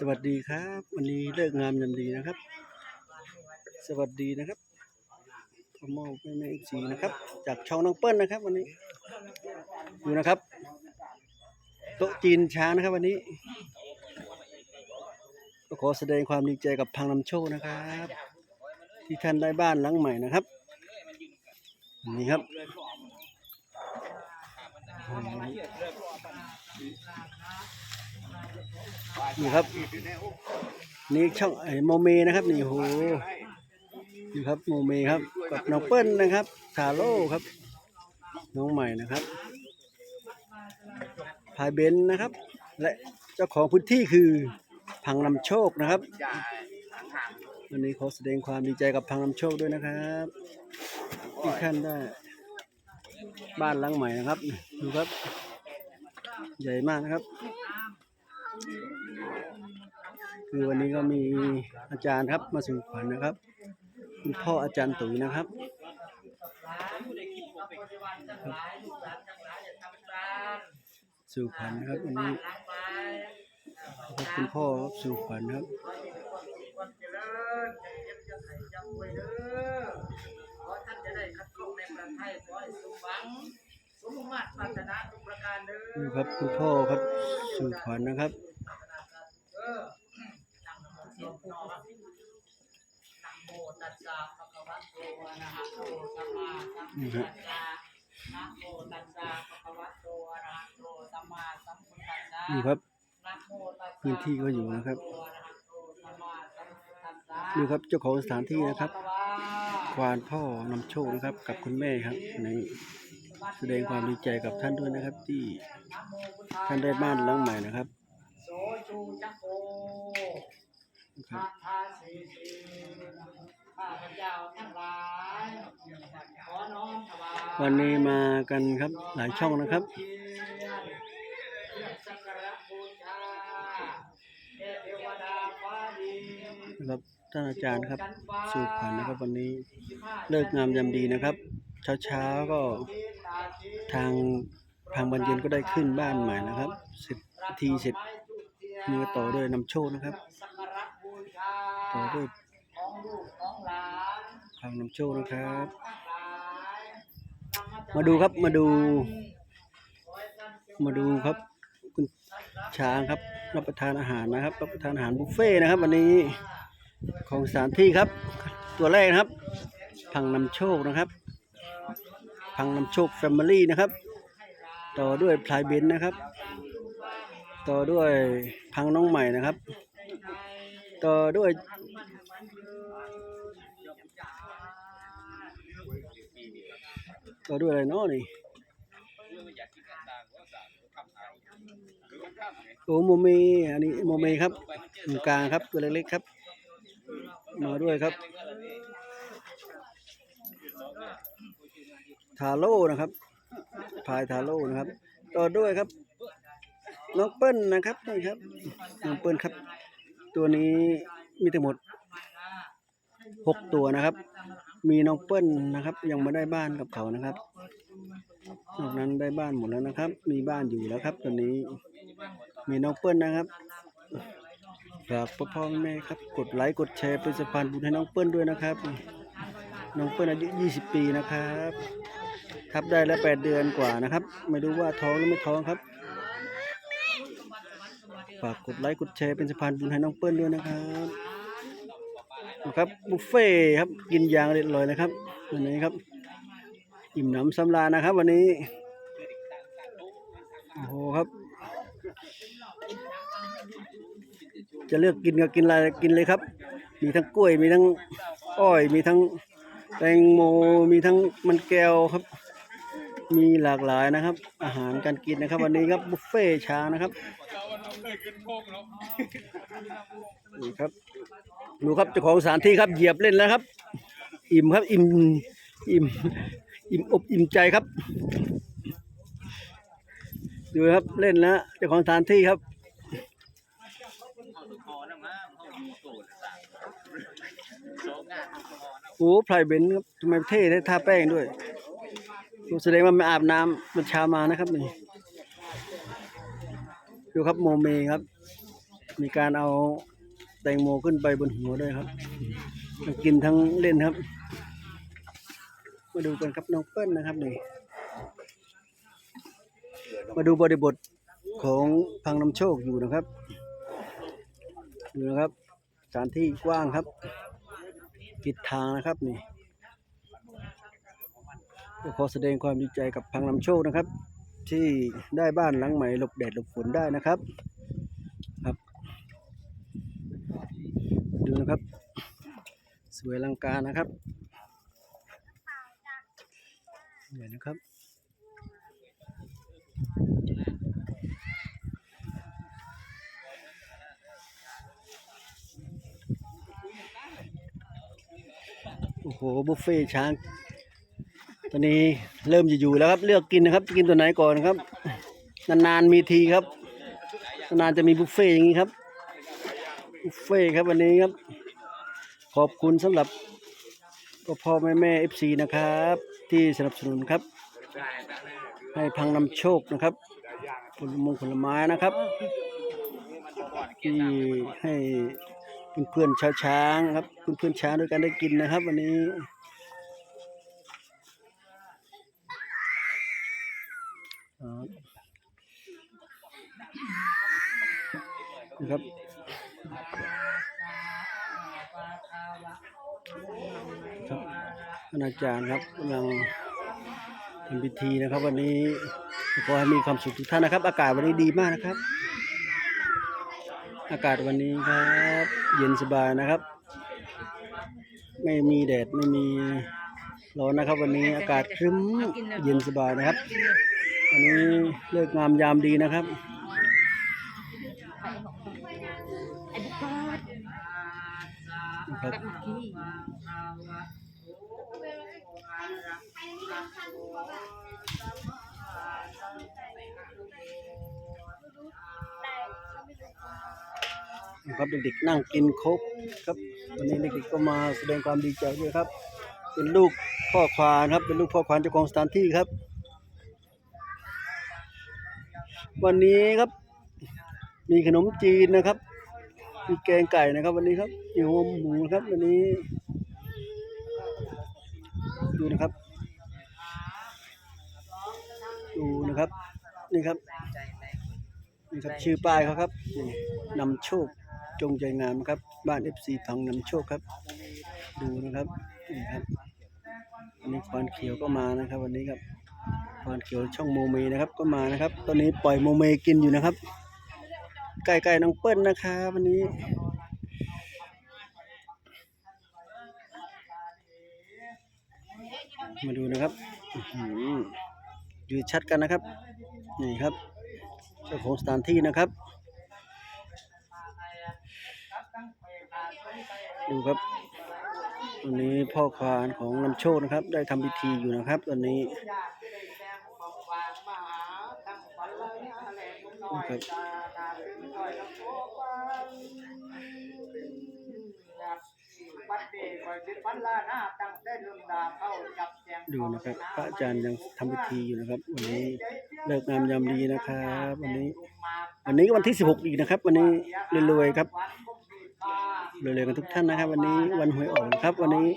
สวัสดีครับ วันนี้เลิกงามยามดีนะครับ สวัสดีนะครับขอมอบให้แม่จีนะครับ จากช่องน้องเปิ้ลนะครับ วันนี้ ดูนะครับโต๊ะจีนช้างนะครับ วันนี้ก็ขอแสดงความดีใจกับพังนำโชคนะครับ ที่ท่านได้บ้านหลังใหม่นะครับนี่ครับ นี่ครับ นี่ช่องไอ้โมเมนะครับนี่โหนี่ครับโมเมครับกับน้องเปิ้ลนะครับทาโร่ครับ น้องใหม่นะครับพายเบนนะครับ และเจ้าของพื้นที่คือพังนำโชคนะครับ วันนี้ขอแสดงความดีใจกับพังนำโชคด้วยนะครับที่ท่านได้ บ้านหลังใหม่นะครับดูครับ ใหญ่มากนะครับ คือวันนี้ก็มีอาจารย์ครับมาสู่ขวัญนะครับ คุณพ่ออาจารย์ตุ๋ยนะครับสู่ขวัญนะครับวันนี้ครับคุณพ่อครับสู่ขวัญครับขอท่านจะได้คัดกรองในประเทศไทยขอให้สมหวังสมมาตรปรารถนาทุกประการเด้อนี่ครับคุณพ่อครับสู่ขวัญนะครับ เออตั้งเสียง นอนะโมตัสสะภะคะวะโตอะระหะโตสัมมาสัมพุทธัสสะนะโมตัสสะภะคะวะโตอะระหะโตสัมมาสัมพุทธัสสะนี่ครับพื้นที่ก็อยู่นะครับอะระหะโตสัมมาสัมพุทธัสสะนี่ครับเจ้าของสถานที่นะครับ ควานพ่อนำโชคนะครับ กับคุณแม่ครับในแสดงความดีใจกับท่านด้วยนะครับ ที่ท่านได้บ้านหลังใหม่นะครับโสจูจักโก ครัข้าบทาสีสีข้าพเจ้าทั้งหลาย ขอน้อมถวายวันนี้มากันครับหลายช่องนะครับ เทียนเพื่อสักการะบูชาเทพเทวดาฟ้าดิน นะครับท่านอาจารย์ครับสู่ขวัญนะครับ วันนี้เลิกงามยามดีนะครับ เช้าเช้าๆก็ทางทางบรรเย็นก็ได้ขึ้นบ้านใหม่นะครับเสร็จพิธีเสร็จมีก็ต่อด้วยนำโชคนะครับสักการะบู ชาต่อด้วยของลูกของหานทางนำโชคนะครับ มาดูครับมาดู มาดูครับ คุณช้างครับ รับประทานอาหารนะครับ รับประทานอาหารบุฟเฟ่นะครับ วันนี้ของสถานที่ครับ ตัวแรกนะครับ พังนำโชคนะครับ พังนำโชคแฟมิลี่นะครับ ต่อด้วยพลายเบนนะครับ ต่อด้วยพังน้องใหม่นะครับ ต่อด้วย ต่อด้วยอะไรเนาะนี่โอ้โมเมอันนี้โมเมครับตรงกลางครับตัวเล็กๆครับ มาด้วยครับ ทาโร่นะครับพายทาโร่นะครับ ต่อด้วยครับน้องเปิ้ลนะครับนี่ครับน้องเปิ้ลครับ ตัวนี้มีทั้งหมดหกตัวนะครับ มีน้องเปิ้ลนะครับ ยังไม่ได้บ้านกับเขานะครับ นอกนั้นได้บ้านหมดแล้วนะครับ มีบ้านอยู่แล้วครับ ตอนนี้ มีน้องเปิ้ลนะครับฝากพ่อพ่อแม่ครับ กดไลค์กดแชร์เป็นสะพานบุญให้น้องเปิ้ลด้วยนะครับ น้องเปิ้ลอายุ 20 ปีนะครับทับได้แล้ว 8 เดือนกว่านะครับ ไม่รู้ว่าท้องหรือไม่ท้องครับฝากกดไลค์กดแชร์เป็นสะพานบุญให้น้องเปิ้ลด้วยนะครับ นะครับบุฟเฟ่ครับกินอย่างเรียบร้อยนะครับวันนี้ครับอิ่มหนำสำราญนะครับ วันนี้โอ้โหครับ จะเลือกกินก็กินอะไรกินเลยครับ มีทั้งกล้วยมีทั้งอ้อย มีทั้งแตงโมมีทั้งมันแก้วครับ มีหลากหลายนะครับ อาหารการกินนะครับ วันนี้ครับบุฟเฟ่ช้างนะครับ นี่ครับดูครับเจ้าของสถานที่ครับเหยียบเล่นแล้วครับ อิ่มครับอิ่มอิ่มอิ่มอกอิ่มใจครับดูครับเล่นแล้วเจ้าของสถานที่ครับโอ้ไพรเบนซ์ครับทำไมเท่ได้ทาแป้งด้วยแสดงว่าไม่อาบน้ำมันชามานะครับนี่ดูครับโมเมครับ มีการเอา ตงโมขึ้นไปบนหัวด้วยครับ กินทั้งเล่นครับ มาดูกันครับน้องเปิ้ลนะครับนี่มาดูบริบทของพังน้ำโชคอยู่นะครับดูนะครับสถานที่กว้างครับปิดทางนะครับนี่ขอแสดงความดีใจกับพังน้ำโชคนะครับ ที่ได้บ้านหลังใหม่หลบแดดหลบฝนได้นะครับ นะครับ สวยลังการนะครับเห็นนะครับโอ้โหบุฟเฟ่ช้างตอนนี้เริ่มจะอยู่แล้วครับ เลือกกินนะครับ กินตัวไหนก่อนครับ นานๆมีทีครับ นานจะมีบุฟเฟ่อย่างนี้ครับบุฟเฟ่ครับวันนี้ครับ ขอบคุณสำหรับพ่อพ่อแม่แม่เอฟซีนะครับ ที่สนับสนุนครับ ให้พังนำโชคนะครับผลมงผลไม้นะครับ ที่ให้เพื่อนๆชาวช้างครับเพื่อนๆช้างด้วยกันได้กินนะครับ วันนี้นะครับ ครับอาจารย์ครับกำลังทำพิธีนะครับ วันนี้ขอให้มีความสุขทุกท่านนะครับ อากาศวันนี้ดีมากนะครับ อากาศวันนี้ครับ เย็นสบายนะครับ ไม่มีแดดไม่มีร้อนนะครับ วันนี้อากาศครึ้มเย็นสบายนะครับอันนี้เลิกงามยามดีนะครับ ครับเด็กๆนั่งกินโคกครับวันนี้เด็กๆก็มาแสดงความดีใจด้วยครับ เป็นลูกพ่อควานครับ เป็นลูกพ่อควานเจ้าของสถานที่ครับ วันนี้ครับ มีขนมจีนนะครับ มีแกงไก่นะครับ วันนี้ครับมีหัวหมูนะครับ วันนี้ ดูนะครับ ดูนะครับนี่ครับนี่ครับชื่อป้ายเขาครับนี่นำโชค จงใจงามครับ บ้านเอฟซีพังนำโชคครับ ดูนะครับนี่ครับวันนี้ควานเขียวก็มานะครับ วันนี้ครับควานเขียวช่องโมเมนะครับก็มานะครับ ตอนนี้ปล่อยโมเมกินอยู่นะครับ ใกล้ๆน้องเปิ้ลนะครับวันนี้มาดูนะครับอื้อหือดูชัดกันนะครับ นี่ครับ เจ้าของสถานที่นะครับ ดูครับวันนี้พ่อควานของนำโชคนะครับ ได้ทำพิธีอยู่นะครับตอนนี้นะครับดูนะครับ พระอาจารย์ยังทำพิธีอยู่นะครับ วันนี้เลิกงามยามดีนะครับ วันนี้ วันนี้วันที่ 16 อีกนะครับ วันนี้รวยๆครับ เรวยๆกันทุกท่านนะครับ วันนี้วันหวยออกนะครับ วันนี้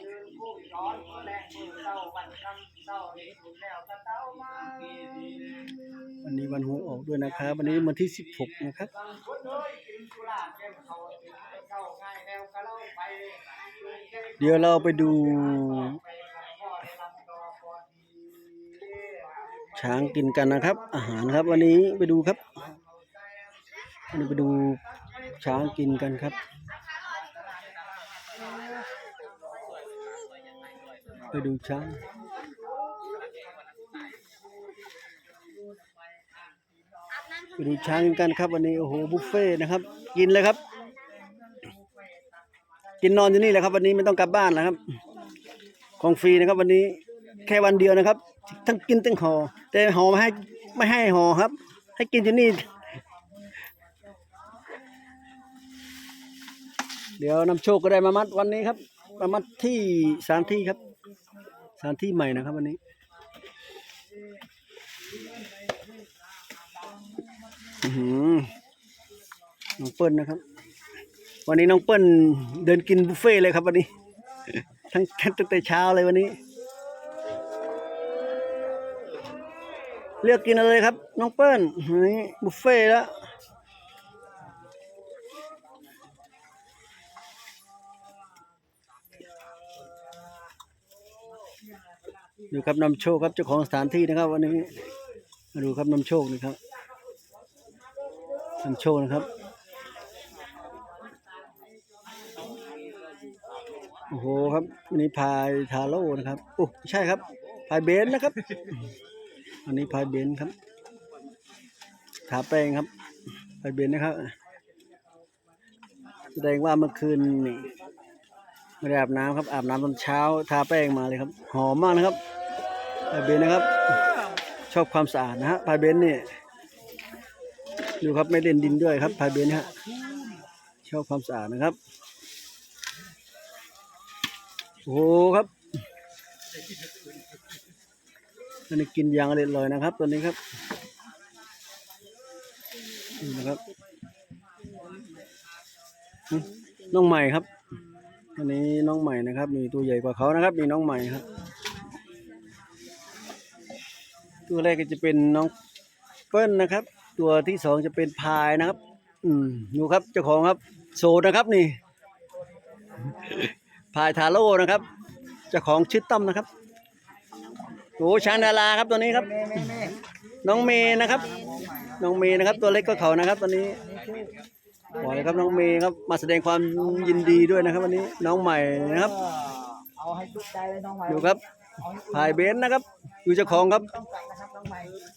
วันนี้วันหวยออกด้วยนะครับ วันนี้วันที่ 16 นะครับเดี๋ยวเราไปดูช้างกินกันนะครับ อาหารครับ วันนี้ไปดูครับวันนี้ไปดูช้างกินกันครับ ไปดูช้างไปดูช้างกันครับวันนี้โอ้โหบุฟเฟ่ต์นะครับ กินเลยครับ กินนอนที่นี่แหละครับ วันนี้ไม่ต้องกลับบ้านแล้วครับ ของฟรีนะครับ วันนี้แค่วันเดียวนะครับ ทั้งกินทั้งห่อแต่ห่อไม่ให้ไม่ให้ห่อครับ ให้กินที่นี่ เดี๋ยวนำโชคก็ได้มามัดวันนี้ครับมามัดที่สถานที่ครับ สถานที่ใหม่นะครับวันนี้ อือน้องเปิ้ลนะครับ วันนี้น้องเปิ้ลเดินกินบุฟเฟ่เลยครับวันนี้ ทั้งตั้งแต่เช้าเลยวันนี้ เลือกกินอะไรครับ น้องเปิ้ลนี่บุฟเฟ่แล้ว ดูครับนำโชคครับเจ้าของสถานที่นะครับ วันนี้มาดูครับนำโชคนี่ครับนำโชคนะครับโอ้โหครับวันนี้พายทาโร่นะครับโอ้ใช่ครับพายเบนซ์นะครับอันนี้พายเบนซ์ครับทาแป้งครับพายเบนซ์นะครับ แสดงว่าเมื่อคืนนี่ไม่ได้อาบน้ำครับอาบน้ำตอนเช้า ทาแป้งมาเลยครับ หอมมากนะครับ พายเบนนะครับ ชอบความสะอาดนะฮะพายเบนนี่ดูครับไม่เล่นดินด้วยครับพายเบนฮะชอบความสะอาดนะครับโอ้โหครับอันนี้กินยางอร่อยเลยนะครับตัวนี้ครับนี่นะครับน้องใหม่ครับอันนี้น้องใหม่นะครับนี่ตัวใหญ่กว่าเขานะครับนี่น้องใหม่ครับ ตัวแรกก็จะเป็นน้องเปิ้ลนะครับ ตัวที่สองจะเป็นพายนะครับ อืมดูครับเจ้าของครับ โซนะครับนี่ พายทาโร่นะครับเจ้าของชื่อต้มนะครับโอ้ช้างดาราครับตัวนี้ครับ น้องเมย์นะครับ น้องเมย์นะครับ ตัวเล็กก็เขานะครับ ตัวนี้บอกเลยครับน้องเมย์ครับมาแสดงความยินดีด้วยนะครับ วันนี้น้องใหม่นะครับเอาให้สุดใจเลยน้องใหม่ดูครับพายเบนซ์นะครับดูเจ้าของครับ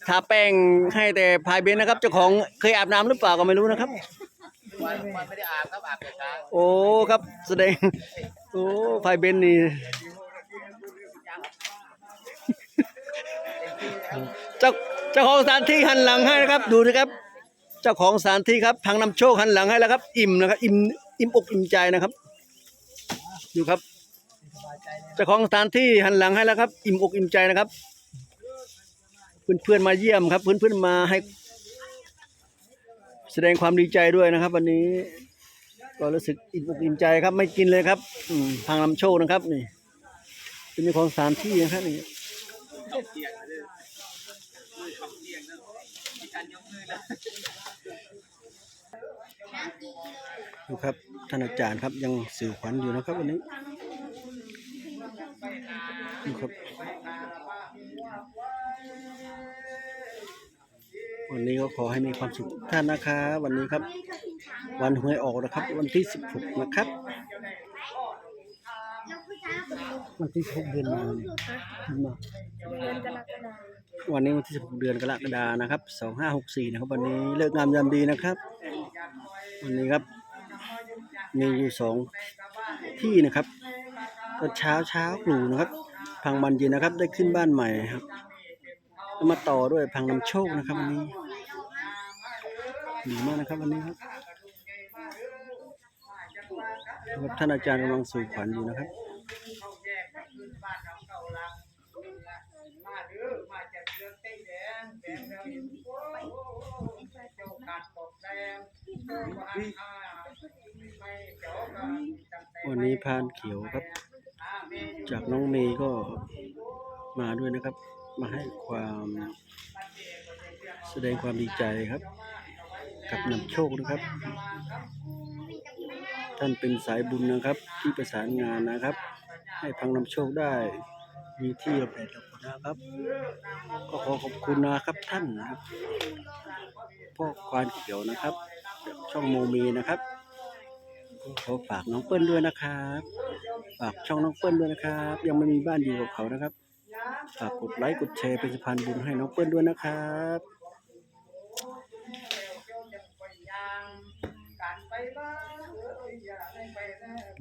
ทาแป้งให้แต่พายเบนนะครับเจ้าของเคยอาบน้ำหรือเปล่าก็ไม่รู้นะครับ วันวันไม่ได้อาบครับอาบแต่เช้าโอ้ครับแสดงโอ้พายเบนนี่ เจ้าเจ้าของสถานที่หันหลังให้นะครับ ดูนะครับ เจ้าของสถานที่ครับทางนำโชคหันหลังให้แล้วครับ อิ่มนะครับ อิ่มอิ่มอกอิ่มใจนะครับ ดูครับ เจ้าของสถานที่หันหลังให้แล้วครับ อิ่มอกอิ่มใจนะครับ เพื่อนๆมาเยี่ยมครับ เพื่อนๆมาให้ แสดงความดีใจด้วยนะครับ วันนี้ ก็รู้สึกอิ่มอกอิ่มใจครับ ไม่กินเลยครับอืทางลำโชคนะครับ นี่เป็นของสถานที่นะครับนี่ดูครับท่านอาจารย์ครับยังสื่อขวัญอยู่นะครับวันนี้ดูครับ วันนี้ก็ขอให้มีความสุขท่านนะครับวันนี้ครับ วันหวยออกนะครับ วันที่16นะครับ วันที่16เดือนมาเนี่ยเดือนมาวันนี้วันที่16เดือนกรกฎานะครับ2564นะครับ วันนี้เลิกงามยามดีนะครับ วันนี้ครับ มีอยู่สองที่นะครับตอนเช้าเช้าปลูนะครับพังมันเย็นนะครับ ได้ขึ้นบ้านใหม่ครับ มาต่อด้วยพังนำโชคนะครับวันนี้ดีมากนะครับวันนี้ครับท่านอาจารย์กำลังสู่ขวัญอยู่นะครับวันจำแต่วันนี้พานเขียวครับ จากน้องเมย์ก็มาด้วยนะครับ มาให้ความแสดงความดีใจครับ กับนำโชคนะครับ ท่านเป็นสายบุญนะครับ ที่ประสานงานนะครับ ให้พังนำโชคได้มีที่ระเบิดระเบิดนะครับ ก็ขอขอบคุณนะครับท่านนะครับพ่อควานเขียวนะครับช่องโมมีนะครับขอฝากน้องเปิ้ลด้วยนะครับ ฝากช่องน้องเปิ้ลด้วยนะครับ ยังไม่มีบ้านอยู่กับเขานะครับ ฝากกดไลค์กดแชร์เป็นสะพานบุญให้น้องเปิ้ลด้วยนะครับ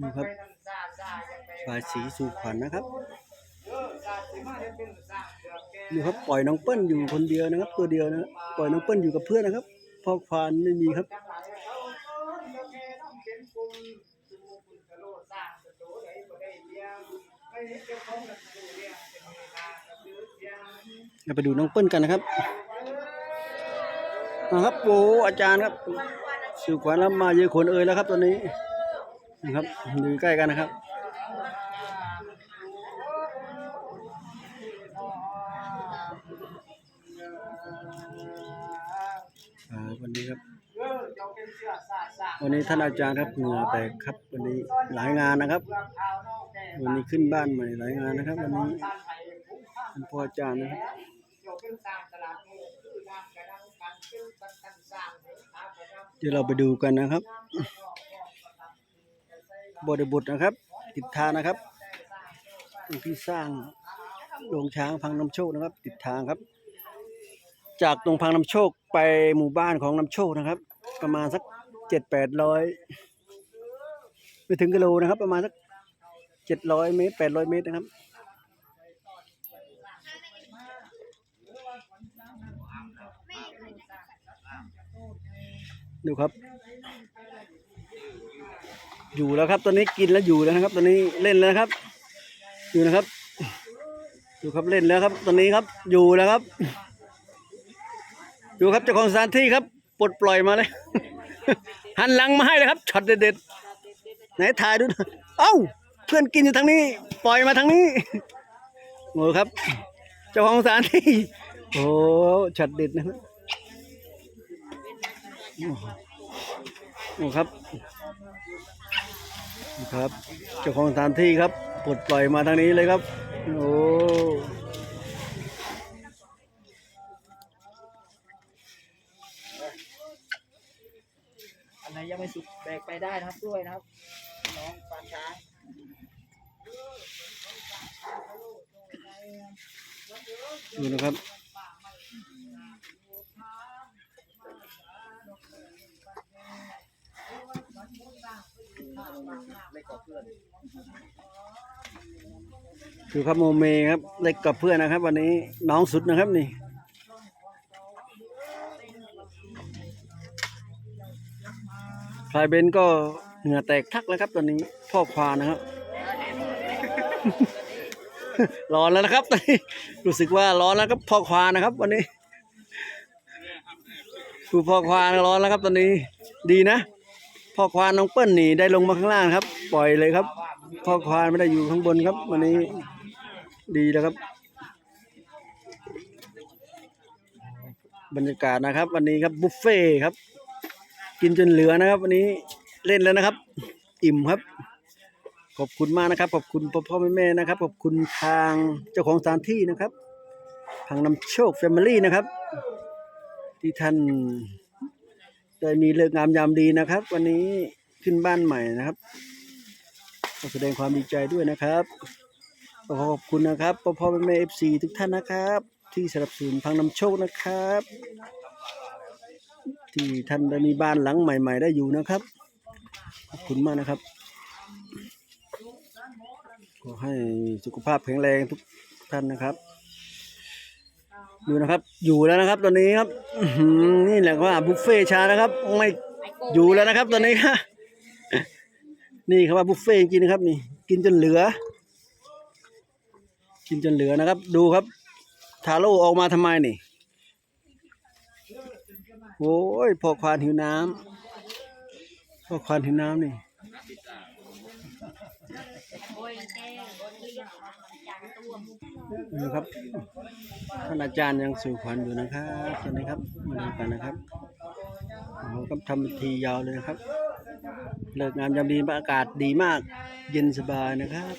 นี่ครับบายสีสู่ขวัญนะครับนี่ครับปล่อยน้องเปิ้ลอยู่คนเดียวนะครับ ตัวเดียวนะปล่อยน้องเปิ้ลอยู่กับเพื่อนนะครับพ่อควานไม่มีครับเเราไปดูน้องเปิ้ลกันนะครับนะครับโอ้อาจารย์ครับสื่ขวัญแล้วมาเยอะคนเอ่ยแล้วครับตอนนี้นะครับดูใกล้กันนะครับวันนี้ครับวันนี้ท่านอาจารย์ครับเหงื่อแตกครับ วันนี้หลายงานนะครับ วันนี้ขึ้นบ้านใหม่หลายงานนะครับ วันนี้ท่านพ่ออาจารย์นะครับ เดี๋ยวเราไปดูกันนะครับ บริบทนะครับ ติดทางนะครับตรงที่สร้างโรงช้างพังน้ำโชคนะครับ ติดทางครับ จากตรงพังน้ำโชคไปหมู่บ้านของน้ำโชคนะครับ ประมาณสักเจ็ดแปดร้อยไม่ถึงกิโลนะครับ ประมาณสักเจ็ดร้อยเมตรแปดร้อยเมตรนะครับ ดูครับ อยู่แล้วครับ ตอนนี้กินแล้วอยู่แล้วนะครับ ตอนนี้เล่นแล้วครับ อยู่นะครับ ดูครับเล่นแล้วครับ ตอนนี้ครับ อยู่แล้วครับ ดูครับเจ้าของสถานที่ครับปลดปล่อยมาเลย หันหลังมาให้เลยครับช็อตเด็ดๆไหนถ่ายดูเอ้า เพื่อนกินอยู่ทางนี้ ปล่อยมาทางนี้โอ้ครับ เจ้าของสถานที่โอ้ช็อตเด็ดนะครับ โอ้โอ้ครับนี่ครับ เจ้าของสถานที่ครับปลดปล่อยมาทางนี้เลยครับ โอ้อันไหนยังไม่สุกแบกไปได้นะครับกล้วยนะครับ น้องปานช้างดูนะครับ ดูครับโมเมครับเล็กกับเพื่อนนะครับ วันนี้น้องสุดนะครับนี่ พลายเบนก็เหงื่อแตกทักแล้วครับ ตอนนี้พ่อควานนะครับ ร้อนแล้วนะครับตอนนี้รู้สึกว่าร้อนแล้วครับพ่อควานนะครับ วันนี้คือพ่อควานร้อนแล้วครับตอนนี้ ดีนะ พ่อควานน้องเปิ้ลนี่ได้ลงมาข้างล่างครับ ปล่อยเลยครับพ่อควานไม่ได้อยู่ข้างบนครับ วันนี้ดีแล้วครับ บรรยากาศนะครับ วันนี้ครับบุฟเฟ่ต์ครับ กินจนเหลือนะครับ วันนี้เล่นแล้วนะครับ อิ่มครับ ขอบคุณมากนะครับ ขอบคุณพ่อพ่อแม่แม่นะครับ ขอบคุณทางเจ้าของสถานที่นะครับ ทางนำโชคแฟมิลี่นะครับ ที่ท่าน ได้มีเลิกงามยามดีนะครับ วันนี้ขึ้นบ้านใหม่นะครับขอแสดงความดีใจด้วยนะครับขอขอบคุณนะครับพ่อพ่อแม่แม่เอฟซีทุกท่านนะครับ ที่สนับสนุนพังนำโชคนะครับ ที่ท่านได้มีบ้านหลังใหม่ ๆ ได้อยู่นะครับ ขอบคุณมากนะครับ ขอให้สุขภาพแข็งแรงทุกท่านนะครับ ดูนะครับ อยู่แล้วนะครับตอนนี้ครับนี่แหละว่าบุฟเฟ่ชานะครับ ไม่อยู่แล้วนะครับตอนนี้ครับนี่ครับว่าบุฟเฟ่จริงนะครับ นี่ กินจนเหลือ กินจนเหลือนะครับ ดูครับ ทาโร่ออกมาทำไมนี่โอ้ยพอควานหิวน้ำพอควานหิวน้ำนี่ นะครับท่านอาจารย์ยังสู่ขวัญอยู่นะครับตอนนี้ครับมาดูกันนะครับเราก็ทำพิธียาวเลยนะครับ เลิกงามยามดีอากาศดีมาก เย็นสบายนะครับ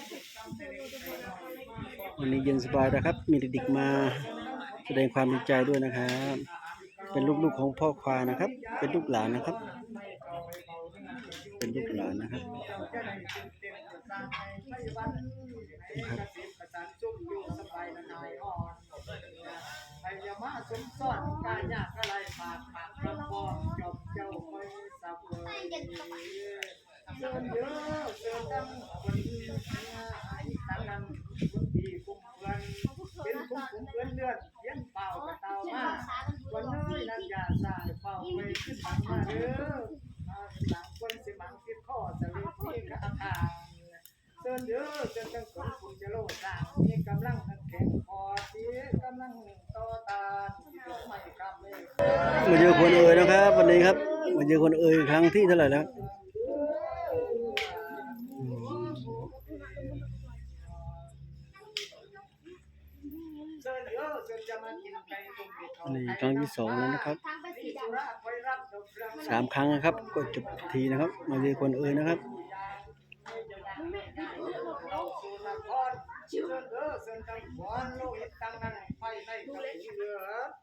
วันนี้เย็นสบายนะครับ มีเด็กๆมาแสดงความดีใจด้วยนะครับ เป็นลูกๆของพ่อควายนะครับ เป็นลูกหลานนะครับ เป็นลูกหลานนะครับ นะครับพยามาสมสอนกายากอะไรปากปากกระปองจบเจ้าคอยสับเลยเดินเยอะเดินตั้งคนตั้ง อคนเอ่ยครั้งที่เท่าไหร่แล้วนี่ครั้งที่สองแล้วนะครับสามครั้งนะครับ ก็จบทีนะครับ มาเจอคนเอ่ยนะครับเ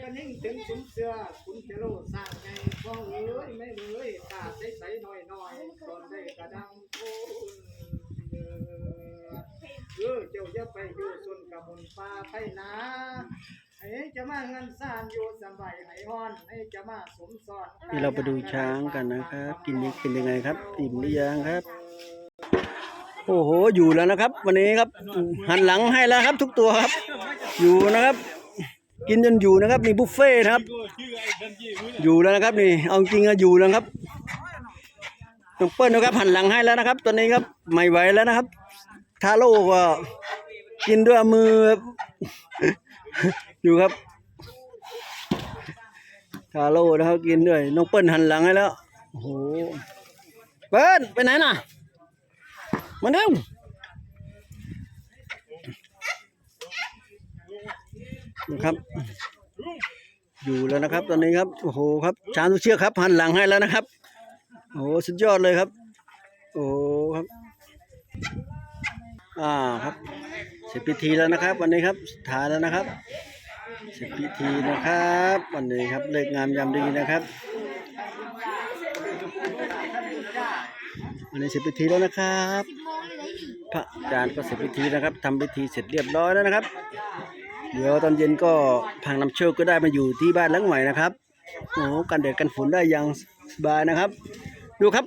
กระนิ่งถึงสุมเสือคุณจะรู้สร้างไงพ่อเอ้ยไม่เอ้ยตาใสใสหน่อยน่อยตอนได้กระดังพูนเออเจ้าอย่าไปอยู่ส่วนกับมนป่าไปนะให้จะมาเงินสร้างอยู่สบายให้ฮ้อนให้จะมาสมสอนนี่เราไปดูช้างกันนะครับ กินนี้เป็นยังไงครับอิ่มหรือยังครับ โอ้โหอยู่แล้วนะครับ วันนี้ครับหันหลังให้แล้วครับ ทุกตัวครับ อยู่นะครับ กินจนอยู่นะครับมีบุฟเฟ่ต์นะครับ อยู่แล้วนะครับนี่เอาจริงอะอยู่แล้วครับน้องเปิ้ลนะครับหันหลังให้แล้วนะครับ ตอนนี้ครับไม่ไหวแล้วนะครับทาโร่ก็กินด้วยมือครับอยู่ครับทาโร่นะครับกินด้วยน้องเปิ้ลหันหลังให้แล้วโอ้โหเปิ้ลไปไหนน่ะมาเร็ว นะครับ อยู่แล้วนะครับ ตอนนี้ครับโอ้โหครับช้างทุกเชือกครับหันหลังให้แล้วนะครับโอ้โหสุดยอดเลยครับ โอ้โครับอ่าครับเสร็จพิธีแล้วนะครับ วันนี้ครับสุดท้ายแล้วนะครับเสร็จพิธีนะครับ วันนี้ครับเลิกงามยามดีนะครับวันนี้เสร็จพิธีแล้วนะครับพระอาจารย์ก็เสร็จพิธีนะครับทำพิธีเสร็จเรียบร้อยแล้วนะครับ เดี๋ยวตอนเย็นก็พังนำโชคก็ได้มาอยู่ที่บ้านหลังใหม่นะครับโอ้โหกันแดดกันฝนได้อย่างสบายนะครับ ดูครับ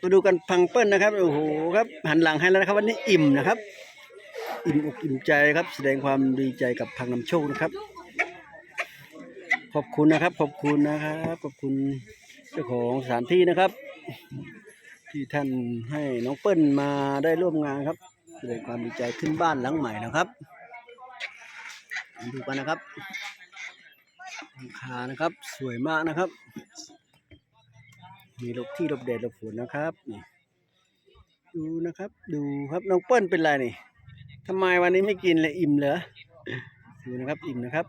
มาดูกันพังเปิ้ลนะครับโอ้โหครับหันหลังให้แล้วนะครับ วันนี้อิ่มนะครับ อิ่มอกอิ่มใจครับ แสดงความดีใจกับพังนำโชคนะครับ ขอบคุณนะครับ ขอบคุณนะครับขอบคุณเจ้าของสถานที่นะครับ ที่ท่านให้น้องเปิ้ลมาได้ร่วมงานครับแสดงความดีใจขึ้นบ้านหลังใหม่นะครับ ดูกันนะครับหลังคานะครับ สวยมากนะครับ มีหลบที่หลบแดดหลบฝนนะครับนี่ดูนะครับ ดูครับน้องเปิ้ลเป็นไรนี่ทำไมวันนี้ไม่กินเลยอิ่มเหรอดูนะครับอิ่มนะครับ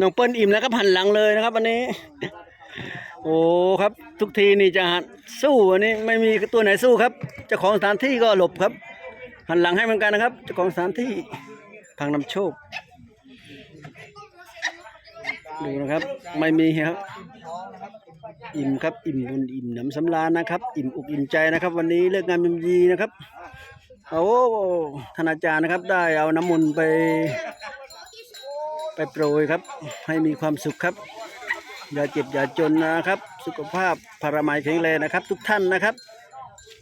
น้องเปิ้ลอิ่มแล้วครับหันหลังเลยนะครับ วันนี้ โอ้ครับ ทุกทีนี่จะหัน สู้วันนี้ไม่มีตัวไหนสู้ครับเจ้าของสถานที่ก็หลบครับ หันหลังให้เหมือนกันนะครับเจ้าของสถานที่พังนำโชค ดูนะครับ ไม่มีครับอิ่มครับอิ่มบุญอิ่มหนำสำราญนะครับ อิ่มอกอิ่มใจนะครับ วันนี้เลิกงานยมดีนะครับเอาท่านอาจารย์นะครับ ได้เอาน้ำมนต์ไป ไปโปรยครับ ให้มีความสุขครับ อย่าเจ็บอย่าจนนะครับ สุขภาพพารามัยแข็งแรงนะครับ ทุกท่านนะครับ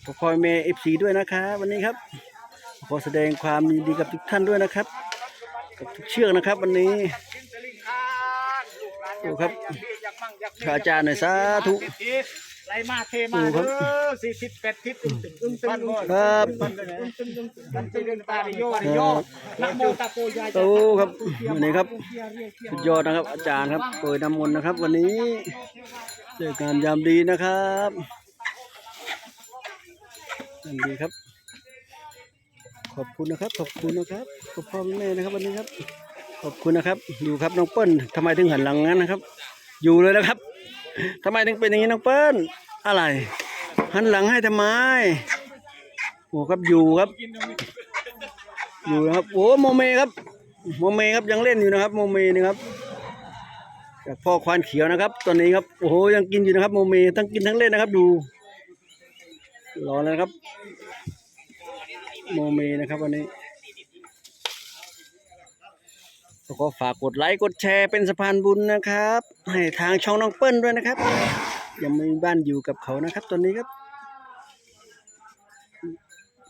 ขอคอยเมย์เอฟซีด้วยนะครับวันนี้ครับขอแสดงความยินดีกับทุกท่านด้วยนะครับ กับทุกเชือกนะครับ วันนี้ดูครับอาจารย์หน่อยสาธุ ไหลมาเทมาดูครับเด้อสี่สิบแปดทิศอึ้งตึงอึ้งตึงอึ้งตึงครับอึ้งตึงอึ้งตึงอึ้งตึงมันเป็นตาดิโยดิโยนะโมตะโกยายโตครับวันนี้ครับสุดยอดนะครับอาจารย์ครับโปรยน้ำมนต์นะครับ วันนี้เจอการยามดีนะครับยามดีครับ ขอบคุณนะครับ ขอบคุณนะครับขอบพ่อแม่นะครับ วันนี้ครับ ขอบคุณนะครับดูครับน้องเปิ้ลทำไมถึงหันหลังงั้นนะครับ อยู่เลยนะครับ ทำไมถึงเป็นอย่างนี้น้องเปิ้ลอะไร หันหลังให้ทำไมโอ้ครับอยู่ครับ อยู่นะครับโอ้โมเมครับโมเมครับยังเล่นอยู่นะครับโมเมนะครับจากพ่อควานเขียวนะครับ ตอนนี้ครับโอ้โหยังกินอยู่นะครับโมเมทั้งกินทั้งเล่นนะครับดูรอแล้วนะครับ โมเมนะครับวันนี้ ก็ฝากกดไลค์กดแชร์เป็นสะพานบุญนะครับ ให้ทางช่องน้องเปิ้ลด้วยนะครับ ยังไม่มีบ้านอยู่กับเขานะครับ ตอนนี้ครับ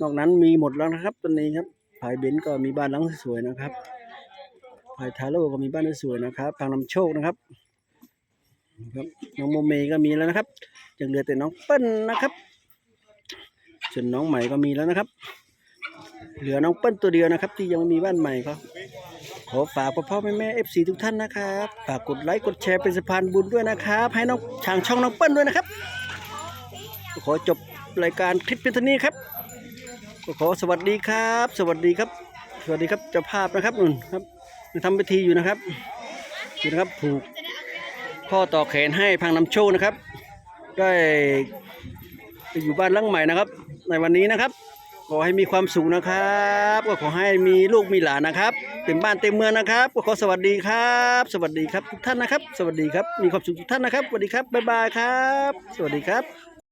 นอกนั้นมีหมดแล้วนะครับตอนนี้ครับภายเบนซ์ก็มีบ้านหลังสวยๆนะครับพายทาโร่ก็มีบ้านสวยๆนะครับทางนำโชคนะครับนะครับน้องโมเมก็มีแล้วนะครับยังเหลือแต่น้องเปิ้ลนะครับ ส่วนน้องใหม่ก็มีแล้วนะครับ เหลือน้องเปิ้ลตัวเดียวนะครับ ที่ยังไม่มีบ้านใหม่ครับ อฝากพ่อพ่อแม่แม่เอฟซีทุกท่านนะครับฝากกดไลค์กดแชร์เป็นสะพานบุญด้วยนะครับ ให้น้องทางช่องน้องเปิ้ลด้วยนะครับ ขอจบรายการคลิปเพียงเท่านี้ครับขอสวัสดีครับ สวัสดีครับ สวัสดีครับเจ้าภาพนะครับนุ่นครับทำพิธีอยู่นะครับอยู่นะครับผูกข้อต่อแขนให้พังนำโชคนะครับ ได้ไปอยู่บ้านหลังใหม่นะครับ ในวันนี้นะครับ ขอให้มีความสุขนะครับ ก็ขอให้มีลูกมีหลานนะครับเต็มบ้านเต็มเมืองนะครับ ก็ขอสวัสดีครับ สวัสดีครับทุกท่านนะครับ สวัสดีครับมีความสุขทุกท่านนะครับสวัสดีครับบ๊ายบายครับ สวัสดีครับ